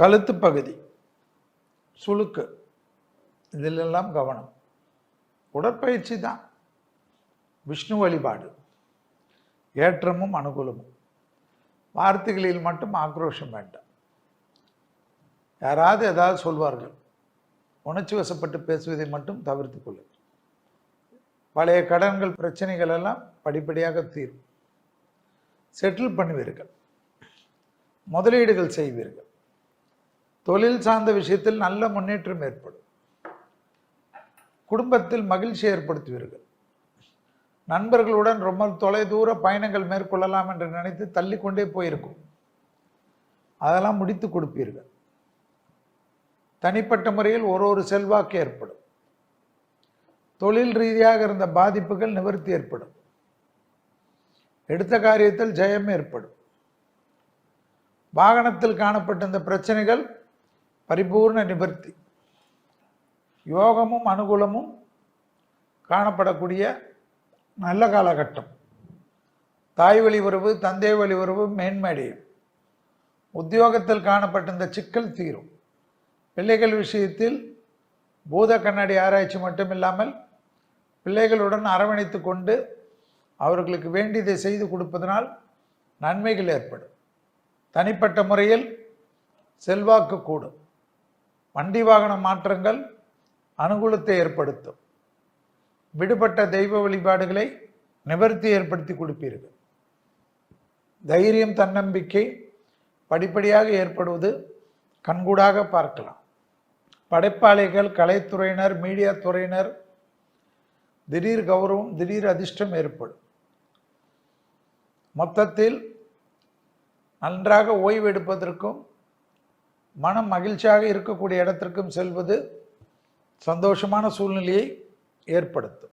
கழுத்து பகுதி சுளுக்கு இதிலெல்லாம் கவனம். உடற்பயிற்சி தான். விஷ்ணு வழிபாடு. ஏற்றமும் அனுகூலமும். வார்த்தைகளில் மட்டும் ஆக்ரோஷம் வேண்டாம். யாராவது ஏதாவது சொல்வார்கள். உணர்ச்சி வசப்பட்டு பேசுவதை மட்டும் தவிர்த்து கொள்ளுங்கள். பழைய கடன்கள் பிரச்சனைகள் எல்லாம் படிப்படியாக தீரும். செட்டில் பண்ணுவீர்கள். முதலீடுகள் செய்வீர்கள். தொழில் சார்ந்த விஷயத்தில் நல்ல முன்னேற்றம் ஏற்படும். குடும்பத்தில் மகிழ்ச்சி ஏற்படுத்துவீர்கள். நண்பர்களுடன் ரொம்ப தொலைதூர பயணங்கள் மேற்கொள்ளலாம் என்று நினைத்து தள்ளிக்கொண்டே போயிருக்கும். அதெல்லாம் முடித்து கொடுப்பீர்கள். தனிப்பட்ட முறையில் ஒரு ஒரு செல்வாக்கு ஏற்படும். தொழில் ரீதியாக இருந்த பாதிப்புகள் நிவர்த்தி ஏற்படும். எடுத்த காரியத்தில் ஜெயம் ஏற்படும். வாகனத்தில் காணப்பட்ட இந்த பிரச்சனைகள் பரிபூர்ண நிவர்த்தி. யோகமும் அனுகூலமும் காணப்படக்கூடிய நல்ல காலகட்டம். தாய் வழி உறவு தந்தை வழி உறவு மேன்மடையும் உத்தியோகத்தில் காணப்பட்ட இந்த சிக்கல் தீரும். பிள்ளைகள் விஷயத்தில் பூத கண்ணாடி ஆராய்ச்சி மட்டுமில்லாமல் பிள்ளைகளுடன் அரவணைத்து கொண்டு அவர்களுக்கு வேண்டியதை செய்து கொடுப்பதனால் நன்மைகள் ஏற்படும். தனிப்பட்ட முறையில் செல்வாக்கு கூடும். வண்டி வாகன மாற்றங்கள் அனுகூலத்தை ஏற்படுத்தும். விடுபட்ட தெய்வ வழிபாடுகளை நிவர்த்தி ஏற்படுத்தி கொடுப்பீர்கள். தைரியம் தன்னம்பிக்கை படிப்படியாக ஏற்படுவது கண்கூடாக பார்க்கலாம். படைப்பாளிகள் கலைத்துறையினர் மீடியா துறையினர் திடீர் கௌரவம் திடீர் அதிர்ஷ்டம் ஏற்படும். மொத்தத்தில் நன்றாக ஓய்வு எடுப்பதற்கும் மனம் மகிழ்ச்சியாக இருக்கக்கூடிய இடத்திற்கும் செல்வது சந்தோஷமான சூழ்நிலையை ஏற்படுத்தும்.